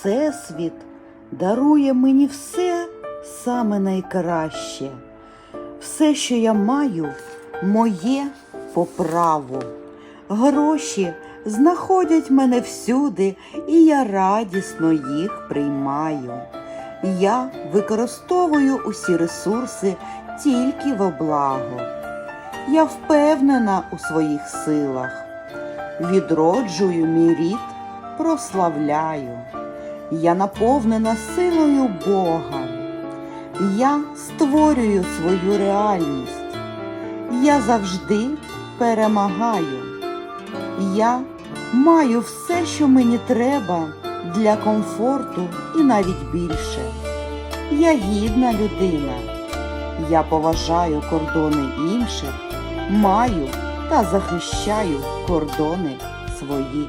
Всесвіт дарує мені все саме найкраще. Все, що я маю, моє по праву. Гроші знаходять мене всюди, і я радісно їх приймаю. Я використовую усі ресурси тільки во благо. Я впевнена у своїх силах. Відроджую мій рід, прославляю. Я наповнена силою Бога. Я створюю свою реальність. Я завжди перемагаю. Я маю все, що мені треба для комфорту і навіть більше. Я гідна людина. Я поважаю кордони інших, маю та захищаю кордони свої.